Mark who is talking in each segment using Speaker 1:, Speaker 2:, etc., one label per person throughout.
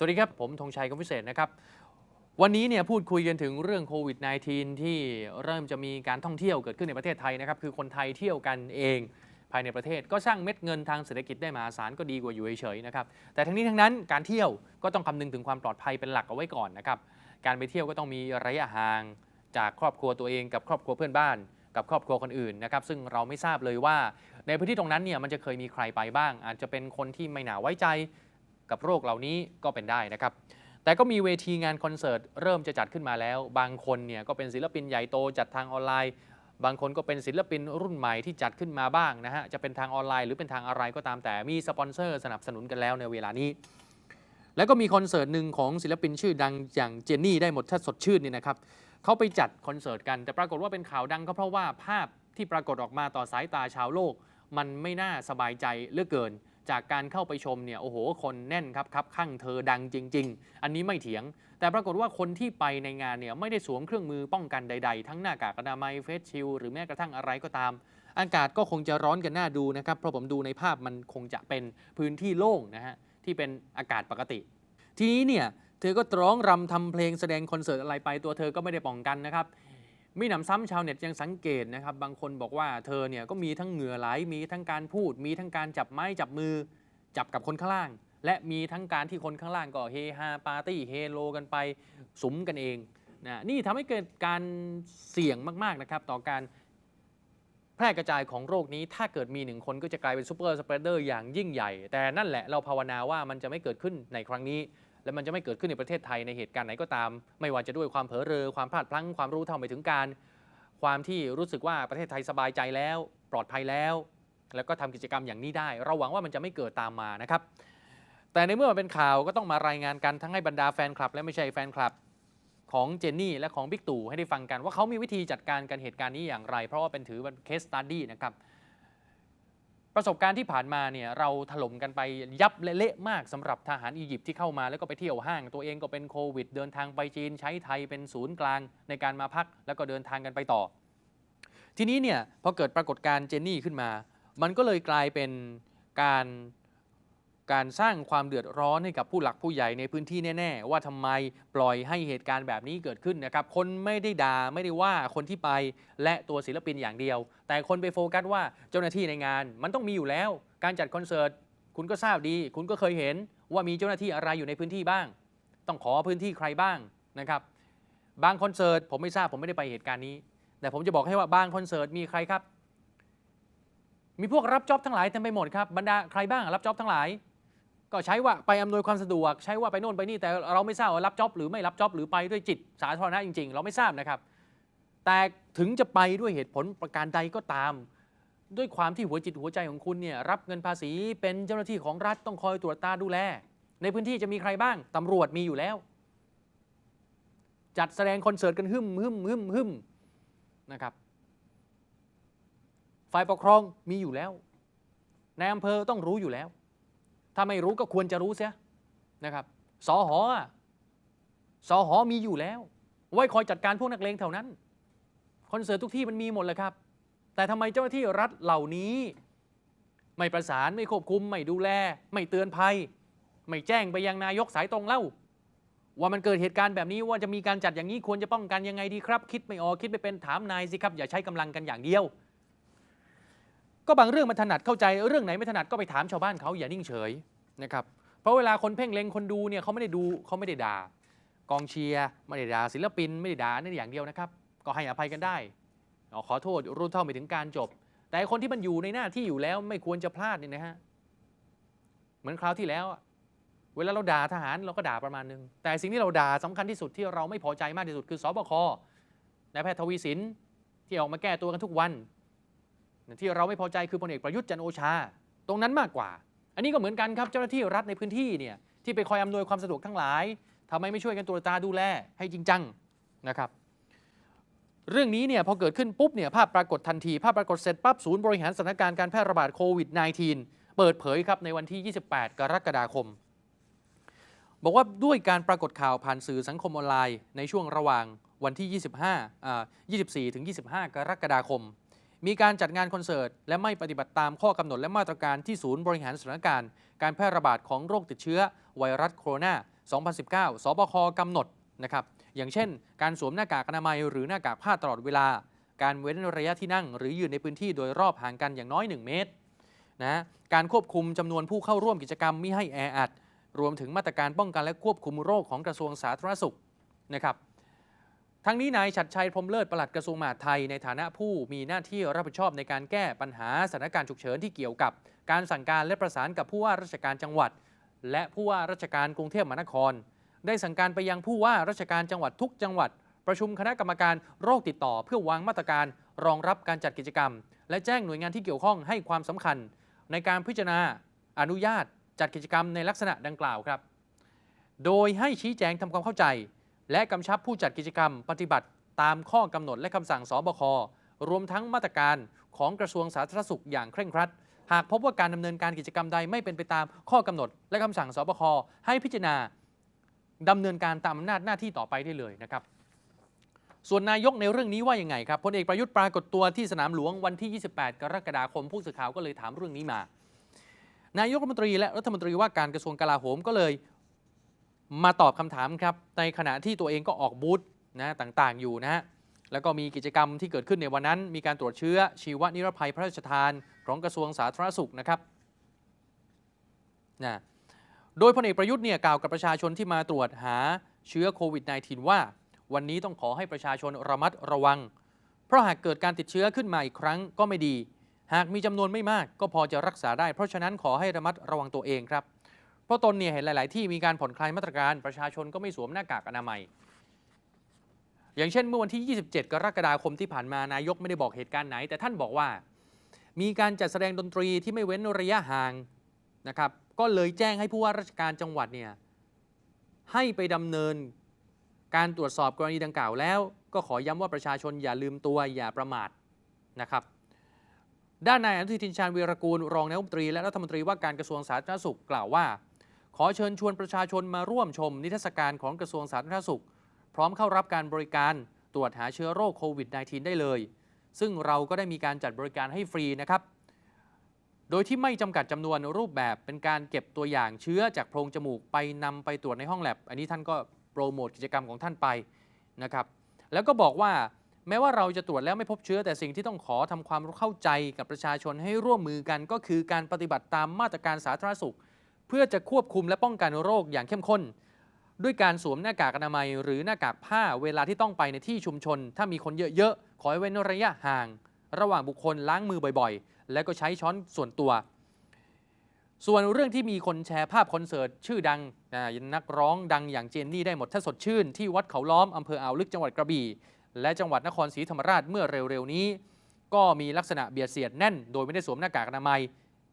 Speaker 1: สวัสดีครับ ผมธงชัยกำวิเศษนะครับ วันนี้เนี่ยพูดคุยกันถึงเรื่องโควิด -19 ที่เริ่มจะมีการท่องเที่ยวเกิดขึ้นในประเทศไทยนะครับ คือคนไทยเที่ยวกันเองภายในประเทศ ก็สร้างเม็ดเงินทางเศรษฐกิจได้มหาศาลก็ดีกว่าอยู่เฉยๆนะครับ แต่ทั้งนี้ทั้งนั้นการเที่ยวก็ต้องคำนึงถึงความปลอดภัยเป็นหลักเอาไว้ก่อนนะครับ การไปเที่ยวก็ต้องมีระยะห่างจากครอบครัวตัวเองกับครอบครัวเพื่อนบ้าน กับครอบครัวคนอื่นนะครับ ซึ่งเราไม่ทราบเลยว่า ในพื้นที่ตรงนั้นเนี่ยมันจะเคยมีใครไปบ้าง อาจจะเป็นคนที่ไม่หนาไว้ใจ กับโรคเหล่านี้ก็เป็นได้นะครับ แต่ก็มีเวทีงานคอนเสิร์ตเริ่มจะจัดขึ้นมาแล้ว บางคนเนี่ยก็เป็นศิลปินใหญ่โตจัดทางออนไลน์ บางคนก็เป็นศิลปินรุ่นใหม่ที่จัดขึ้นมาบ้างนะฮะจะเป็นทางออนไลน์หรือเป็นทางอะไรก็ตามแต่มีสปอนเซอร์สนับสนุนกันแล้วในเวลานี้แล้วก็มีคอนเสิร์ตหนึ่งของศิลปินชื่อดังอย่างเจนนี่ได้หมดถ้าสดชื่นนี่นะครับเขาไปจัดคอนเสิร์ตกัน แต่ปรากฏว่าเป็นข่าวดังก็เพราะว่าภาพที่ปรากฏออกมาต่อสายตาชาวโลก มันไม่น่าสบายใจเหลือเกิน จากการเข้าไปชมเนี่ยโอ้โห คนแน่นครับครับข้างเธอดังจริง ๆ อันนี้ไม่เถียง แต่ปรากฏว่าคนที่ไปในงานเนี่ยไม่ได้สวมเครื่องมือป้องกันใด ๆ ทั้งหน้ากากอนามัยเฟสชิลหรือแม้กระทั่งอะไรก็ตาม อากาศก็คงจะร้อนกันหน่าดูนะครับเพราะผมดูในภาพมันคงจะเป็นพื้นที่โล่งนะฮะที่เป็นอากาศปกติ ทีนี้เนี่ยเธอก็ร้องรำทำเพลงแสดงคอนเสิร์ตอะไรไปตัวเธอก็ไม่ได้ป้องกันนะครับ มีหนำซ้ำชาวเน็ตยังสังเกตนะครับ บางคนบอกว่าเธอเนี่ยก็มีทั้งเหงื่อไหลมีทั้งการพูด มีทั้งการจับไม้จับมือ จับกับคนข้างล่าง และมีทั้งการที่คนข้างล่างก็เฮฮาปาร์ตี้เฮโลกันไปสุมกันเองนะนี่ทำให้เกิดการเสี่ยงมากๆนะครับ ต่อการแพร่กระจายของโรคนี้ ถ้าเกิดมีหนึ่งคนก็จะกลายเป็นซูเปอร์สเปรดเดอร์อย่างยิ่งใหญ่ แต่นั่นแหละเราภาวนาว่ามันจะไม่เกิดขึ้นในครั้งนี้ และมันจะไม่เกิดขึ้นในประเทศไทยในเหตุการณ์ไหนก็ตาม ไม่ว่าจะด้วยความเผลอเรอความพลาดพลั้งความรู้เท่าไม่ถึงการ ความที่รู้สึกว่าประเทศไทยสบายใจแล้ว ปลอดภัยแล้ว แล้วก็ทำกิจกรรมอย่างนี้ได้ เราหวังว่ามันจะไม่เกิดตามมานะครับ แต่ในเมื่อมันเป็นข่าวก็ต้องมารายงานกันทั้งให้บรรดาแฟนคลับ และไม่ใช่แฟนคลับของเจนนี่และของบิ๊กตู่ให้ได้ฟังกันว่าเขามีวิธีจัดการกันเหตุการณ์นี้อย่างไร เพราะว่าเป็นถือเป็นเคสตัดดี้นะครับ ประสบการณ์ที่ผ่านมาเนี่ยเราถล่มกันไปยับเละเละมากสำหรับทหารอียิปต์ที่เข้ามาแล้วก็ไปเที่ยวห้าง ตัวเองก็เป็นโควิด เดินทางไปจีนใช้ไทยเป็นศูนย์กลางในการมาพัก แล้วก็เดินทางกันไปต่อ ทีนี้เนี่ยพอเกิดปรากฏการณ์เจนนี่ขึ้นมา มันก็เลยกลายเป็นการ การสร้างความเดือดร้อนให้กับผู้หลักผู้ใหญ่ในพื้นที่แน่ ๆ ว่าทำไมปล่อยให้เหตุการณ์แบบนี้เกิดขึ้นนะครับ คนไม่ได้ด่าไม่ได้ว่าคนที่ไปและตัวศิลปินอย่างเดียว แต่คนไปโฟกัสว่าเจ้าหน้าที่ในงาน มันต้องมีอยู่แล้ว การจัดคอนเสิร์ตคุณก็ทราบดี คุณก็เคยเห็นว่ามีเจ้าหน้าที่อะไรอยู่ในพื้นที่บ้าง ต้องขอพื้นที่ใครบ้างนะครับบางคอนเสิร์ตผมไม่ทราบผมไม่ได้ไปเหตุการณ์นี้ แต่ผมจะบอกให้ว่าบางคอนเสิร์ตมีใครครับ มีพวกรับจ็อบทั้งหลายเต็มไปหมดครับบรรดาใครบ้างรับจ็อบทั้งหลาย ก็ใช้ว่าไปอำนวยความสะดวก ใช้ว่าไปโน่นไปนี่แต่เราไม่ทราบว่ารับจ็อบหรือไม่รับจ็อบหรือไปด้วยจิตสาธารณะจริง ๆ เราไม่ทราบนะครับ แต่ถึงจะไปด้วยเหตุผลประการใดก็ตาม ด้วยความที่หัวจิตหัวใจของคุณเนี่ยรับเงินภาษีเป็นเจ้าหน้าที่ของรัฐต้องคอยตรวจตาดูแล ในพื้นที่จะมีใครบ้างตำรวจมีอยู่แล้ว จัดแสดงคอนเสิร์ตกันหึมหึมหึมหึมนะครับฝ่ายปกครองมีอยู่แล้วในอำเภอต้องรู้อยู่แล้ว ถ้าไม่รู้ก็ควรจะรู้เสียนะครับสอหอสอหอมีอยู่แล้ว ไว้คอยจัดการพวกนักเลงแถวนั้น คอนเสิร์ตทุกที่มันมีหมดเลยครับ แต่ทำไมเจ้าหน้าที่รัฐเหล่านี้ ไม่ประสานไม่ควบคุม ไม่ดูแล ไม่เตือนภัย ไม่แจ้งไปยังนายกสายตรงเล่า ว่ามันเกิดเหตุการณ์แบบนี้ว่าจะมีการจัดอย่างนี้ควรจะป้องกันยังไงดีครับ คิดไม่ออกคิดไม่เป็นถามนายสิครับ อย่าใช้กำลังกันอย่างเดียว ก็บางเรื่องมันถนัดเข้าใจเรื่องไหนไม่ถนัดก็ไปถามชาวบ้านเขาอย่านิ่งเฉยนะครับเพราะเวลาคนเพ่งเล็งคนดูเนี่ยเขาไม่ได้ดูเขาไม่ได้ด่ากองเชียร์ไม่ได้ด่าศิลปินไม่ได้ด่านั่นอย่างเดียวนะครับ ก็ให้อภัยกันได้ขอโทษรู้เท่าไม่ถึงการจบ แต่คนที่มันอยู่ในหน้าที่อยู่แล้วไม่ควรจะพลาดเนี่ยนะฮะเหมือนคราวที่แล้ว เวลาเราด่าทหารเราก็ด่าประมาณนึง แต่สิ่งที่เราด่าสำคัญที่สุดที่เราไม่พอใจมากที่สุดคือสบค นายแพทย์ทวีสินที่ออกมาแก้ตัวกันทุกวัน ที่เราไม่พอใจคือพลเอกประยุทธ์จันโอชา ตรงนั้นมากกว่า อันนี้ก็เหมือนกันครับเจ้าหน้าที่รัฐในพื้นที่เนี่ยที่ไปคอยอำนวยความสะดวกทั้งหลายทำไมไม่ช่วยกันตรวจตาดูแลให้จริงจังนะครับ เรื่องนี้เนี่ยพอเกิดขึ้นปุ๊บเนี่ยภาพปรากฏทันที ภาพปรากฏเสร็จปั๊บศูนย์บริหารสถานการณ์การแพร่ระบาดโควิด -19 เปิดเผยครับในวันที่ 28 กรกฎาคม บอกว่าด้วยการปรากฏข่าวผ่านสื่อสังคมออนไลน์ ในช่วงระหว่างวันที่ 25อ่า24 ถึง 25 กรกฎาคม มีการจัดงานคอนเสิร์ต และไม่ปฏิบัติตามข้อกำหนดและมาตรการที่ศูนย์บริหารสถานการณ์ การแพร่ระบาดของโรคติดเชื้อ ไวรัสโคโรนา 2019 สบคกำหนดนะครับอย่างเช่น การสวมหน้ากากอนามัยหรือหน้ากากผ้าตลอดเวลา การเว้นระยะที่นั่ง หรือยืนในพื้นที่โดยรอบห่างกันอย่างน้อย 1 เมตรนะการควบคุมจำนวนผู้เข้าร่วมกิจกรรมไม่ให้แออัดรวมถึงมาตรการป้องกันและควบคุมโรคของกระทรวงสาธารณสุขนะครับ ทั้งนี้นายชัดชัยพรมเลิศปลัดกระทรวงมหาดไทยในฐานะผู้มีหน้าที่รับผิดชอบในการแก้ปัญหาสถานการณ์ฉุกเฉินที่เกี่ยวกับ การสั่งการและประสานกับผู้ว่าราชการจังหวัด และผู้ว่าราชการกรุงเทพมหานคร ได้สั่งการไปยังผู้ว่าราชการจังหวัดทุกจังหวัด ประชุมคณะกรรมการโรคติดต่อ เพื่อวางมาตรการรองรับการจัดกิจกรรม และแจ้งหน่วยงานที่เกี่ยวข้องให้ความสำคัญ ในการพิจารณาอนุญาตจัดกิจกรรมในลักษณะดังกล่าวครับ โดยให้ชี้แจงทำความเข้าใจ และกำชับผู้จัดกิจกรรม ปฏิบัติตามข้อกำหนดและคำสั่งสบครวมทั้งมาตรการของกระทรวงสาธารณสุขอย่างเคร่งครัด หากพบว่าการดำเนินการกิจกรรมใดไม่เป็นไปตามข้อกำหนด และคำสั่งสบคให้พิจารณาดำเนินการตามอำนาจหน้าที่ต่อไปได้เลยนะครับส่วนนายกในเรื่องนี้ว่ายังไงครับพลเอกประยุทธ์ปรากฏตัวที่สนามหลวงวันที่ 28 กรกฎาคมผู้สื่อข่าวก็เลยถามเรื่องนี้มา นายกรัฐมนตรีและรัฐมนตรีว่าการกระทรวงกลาโหมก็เลย มาตอบคำถามครับ ในขณะที่ตัวเองก็ออกบูธนะต่างๆ อยู่นะฮะแล้วก็มีกิจกรรมที่เกิดขึ้นในวันนั้น มีการตรวจเชื้อชีวนิรภัยพระราชทานของกระทรวงสาธารณสุขนะครับนะโดยพลเอกประยุทธ์เนี่ยกล่าวกับประชาชนที่มาตรวจหาเชื้อโควิด -19 ว่า วันนี้ต้องขอให้ประชาชนระมัดระวัง เพราะหากเกิดการติดเชื้อขึ้นมาอีกครั้งก็ไม่ดี หากมีจำนวนไม่มากก็พอจะรักษาได้ เพราะฉะนั้นขอให้ระมัดระวังตัวเองครับ ราะตนเนี่ยเห็นหลาย ๆ ที่มีการผ่อนคลายมาตรการประชาชนก็ไม่สวมหน้ากากอนามัย อย่างเช่นเมื่อวันที่ 27 กรกฎาคมที่ผ่านมานายกไม่ได้บอกเหตุการณ์ไหน แต่ท่านบอกว่า มีการจัดแสดงดนตรีที่ไม่เว้นระยะห่างนะครับก็เลยแจ้งให้ผู้ว่าราชการจังหวัดเนี่ยให้ไปดำเนินการตรวจสอบกรณีดังกล่าวแล้ว ก็ขอย้ำว่าประชาชนอย่าลืมตัวอย่าประมาทนะครับด้านนายอนุทินชาญวีรกูลรองนายกรัฐมนตรีและรัฐมนตรีว่าการกระทรวงสาธารณสุขกล่าวว่า อเชิญชวนประชาชนมาร่วมชมนิทรรศการของกระทรวงสาธารณสุข พร้อมเข้ารับการบริการตรวจหาเชื้อโรคโควิด -19 ได้เลย ซึ่งเราก็ได้มีการจัดบริการให้ฟรีนะครับ โดยที่ไม่จำกัดจำนวนรูปแบบเป็นการเก็บตัวอย่างเชื้อจากโพรงจมูกไปนำไปตรวจในห้องแลบ อันนี้ท่านก็โปรโมทกิจกรรมของท่านไปนะครับ แล้วก็บอกว่าแม้ว่าเราจะตรวจแล้วไม่พบเชื้อแต่สิ่งที่ต้องขอทำความเข้าใจกับประชาชนให้ร่วมมือกัน ก็คือการปฏิบัติตามมาตรการสาธารณสุข เพื่อจะควบคุมและป้องกันโรคอย่างเข้มข้น ด้วยการสวมหน้ากากอนามัย หรือหน้ากากผ้าเวลาที่ต้องไปในที่ชุมชน ถ้ามีคนเยอะๆ ขอให้เว้นระยะห่าง ระหว่างบุคคลล้างมือบ่อยๆ และก็ใช้ช้อนส่วนตัว ส่วนเรื่องที่มีคนแชร์ภาพคอนเสิร์ตชื่อดังนักร้องดังอย่างเจนนี่ได้หมดถ้าสดชื่น ที่วัดเขาล้อมอำเภออ่าวลึกจังหวัดกระบี่และจังหวัดนครศรีธรรมราชเมื่อเร็วๆนี้ ก็มีลักษณะเบียดเสียดแน่น โดยไม่ได้สวมหน้ากากอนามัย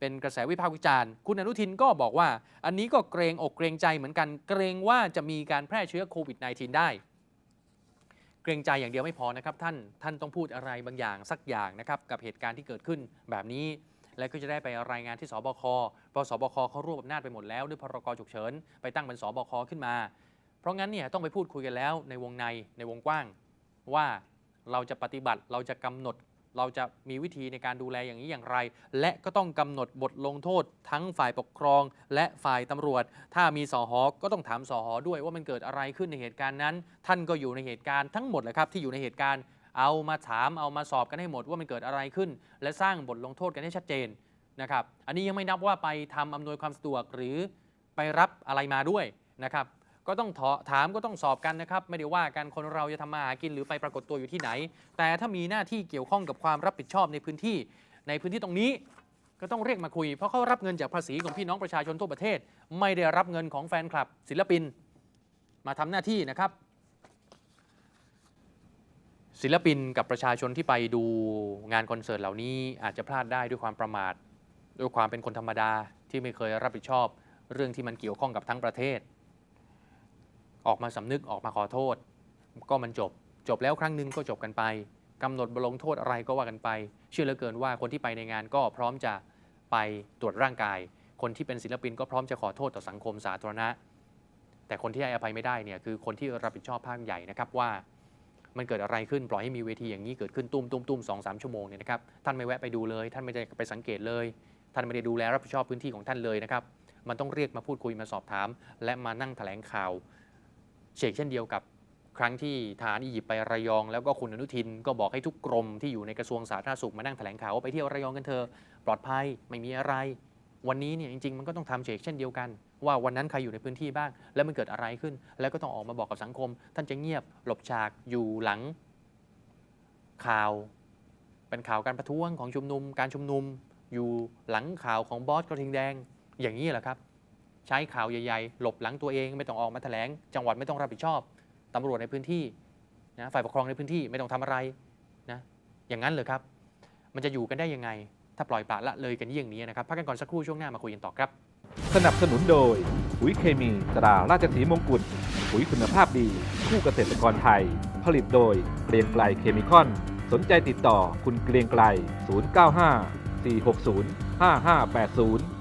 Speaker 1: เป็นกระแสวิพากษ์วิจารณ์ คุณอนุทินก็บอกว่า อันนี้ก็เกรงอกเกรงใจเหมือนกัน เกรงว่าจะมีการแพร่เชื้อโควิด -19 ได้ เกรงใจอย่างเดียวไม่พอนะครับท่าน ท่านต้องพูดอะไรบางอย่างสักอย่างนะครับกับเหตุการณ์ที่เกิดขึ้นแบบนี้ และก็จะได้ไปรายงานที่สบค เพราะสบคเขารวบอำนาจไปหมดแล้วด้วยพรกฉุกเฉิน ไปตั้งเป็นสบคขึ้นมา เพราะงั้นเนี่ยต้องไปพูดคุยกันแล้วในวงในในวงกว้างว่าเราจะปฏิบัติเราจะกำหนด เราจะมีวิธีในการดูแลอย่างนี้อย่างไร และก็ต้องกำหนดบทลงโทษ ทั้งฝ่ายปกครอง และฝ่ายตำรวจ ถ้ามีสอหอก็ต้องถามสอหอด้วยว่ามันเกิดอะไรขึ้นในเหตุการณ์นั้น ท่านก็อยู่ในเหตุการณ์ทั้งหมดแหละครับที่อยู่ในเหตุการณ์เอามาถามเอามาสอบกันให้หมดว่ามันเกิดอะไรขึ้น และสร้างบทลงโทษกันให้ชัดเจนนะครับ อันนี้ยังไม่นับว่าไปทำอำนวยความสะดวกหรือไปรับอะไรมาด้วยนะครับ ก็ต้องถามก็ต้องสอบกันนะครับ ไม่ได้ว่ากันคนเราจะทำมาหากินหรือไปปรากฏตัวอยู่ที่ไหน แต่ถ้ามีหน้าที่เกี่ยวข้องกับความรับผิดชอบในพื้นที่ ในพื้นที่ตรงนี้ก็ต้องเรียกมาคุย เพราะเขารับเงินจากภาษีของพี่น้องประชาชนทั่วประเทศ ไม่ได้รับเงินของแฟนคลับ ศิลปิน มาทำหน้าที่นะครับ ศิลปินกับประชาชนที่ไปดูงานคอนเสิร์ตเหล่านี้อาจจะพลาดได้ด้วยความประมาท ด้วยความเป็นคนธรรมดาที่ไม่เคยรับผิดชอบ เรื่องที่มันเกี่ยวข้องกับทั้งประเทศ ออกมาสำนึกออกมาขอโทษ ก็มันจบ จบแล้วครั้งหนึ่งก็จบกันไปกำหนดบลงโทษอะไรก็ว่ากันไป เชื่อเหลือเกินว่าคนที่ไปในงานก็พร้อมจะไปตรวจร่างกาย คนที่เป็นศิลปินก็พร้อมจะขอโทษต่อสังคมสาธารณะ แต่คนที่ให้อภัยไม่ได้เนี่ยคือคนที่รับผิดชอบภาคใหญ่นะครับว่ามันเกิดอะไรขึ้นปล่อยให้มีเวทีอย่างนี้เกิดขึ้นตุ้มตุ้มตุ้มสองสามชั่วโมงเนี่ยนะครับท่านไม่แวะไปดูเลย ท่านไม่ได้ไปสังเกตเลย ท่านไม่ได้ดูแลรับผิดชอบพื้นที่ของท่านเลยนะครับ มันต้องเรียกมาพูดคุยมาสอบถาม และมานั่งแถลงข่าว เชกเช่นเดียวกับครั้งที่ทหารอียิปต์ไประยอง แล้วก็คุณอนุทินก็บอกให้ทุกกรมที่อยู่ในกระทรวงสาธารณสุขมานั่งแถลงข่าวว่าไปเที่ยวระยองกันเถอะปลอดภัยไม่มีอะไร วันนี้เนี่ยจริงๆ มันก็ต้องทำเชกเช่นเดียวกัน ว่าวันนั้นใครอยู่ในพื้นที่บ้าง แล้วมันเกิดอะไรขึ้น แล้วก็ต้องออกมาบอกกับสังคม ท่านจะเงียบหลบฉากอยู่หลังข่าว เป็นข่าวการประท้วงของชุมนุม การชุมนุม อยู่หลังข่าวของบอสกระทิงแดงอย่างนี้แหละครับ ใช้ข่าวใหญ่ๆ หลบหลังตัวเอง ไม่ต้องออกมาแถลง จังหวัดไม่ต้องรับผิดชอบตำรวจในพื้นที่นะฝ่ายปกครองในพื้นที่ไม่ต้องทำอะไรนะอย่างนั้นเลยครับ มันจะอยู่กันได้ยังไง ถ้าปล่อยปละละเลยกันอย่างนี้นะครับพักกันก่อนสักครู่ช่วงหน้ามาคุยกันต่อครับ
Speaker 2: สนับสนุนโดยปุ๋ยเคมีตราราชสีมงกุฎปุ๋ยคุณภาพดีคู่เกษตรกรไทย ผลิตโดยเกรียงไกลเคมีคอน สนใจติดต่อคุณเกรียงไกล 095 460 5580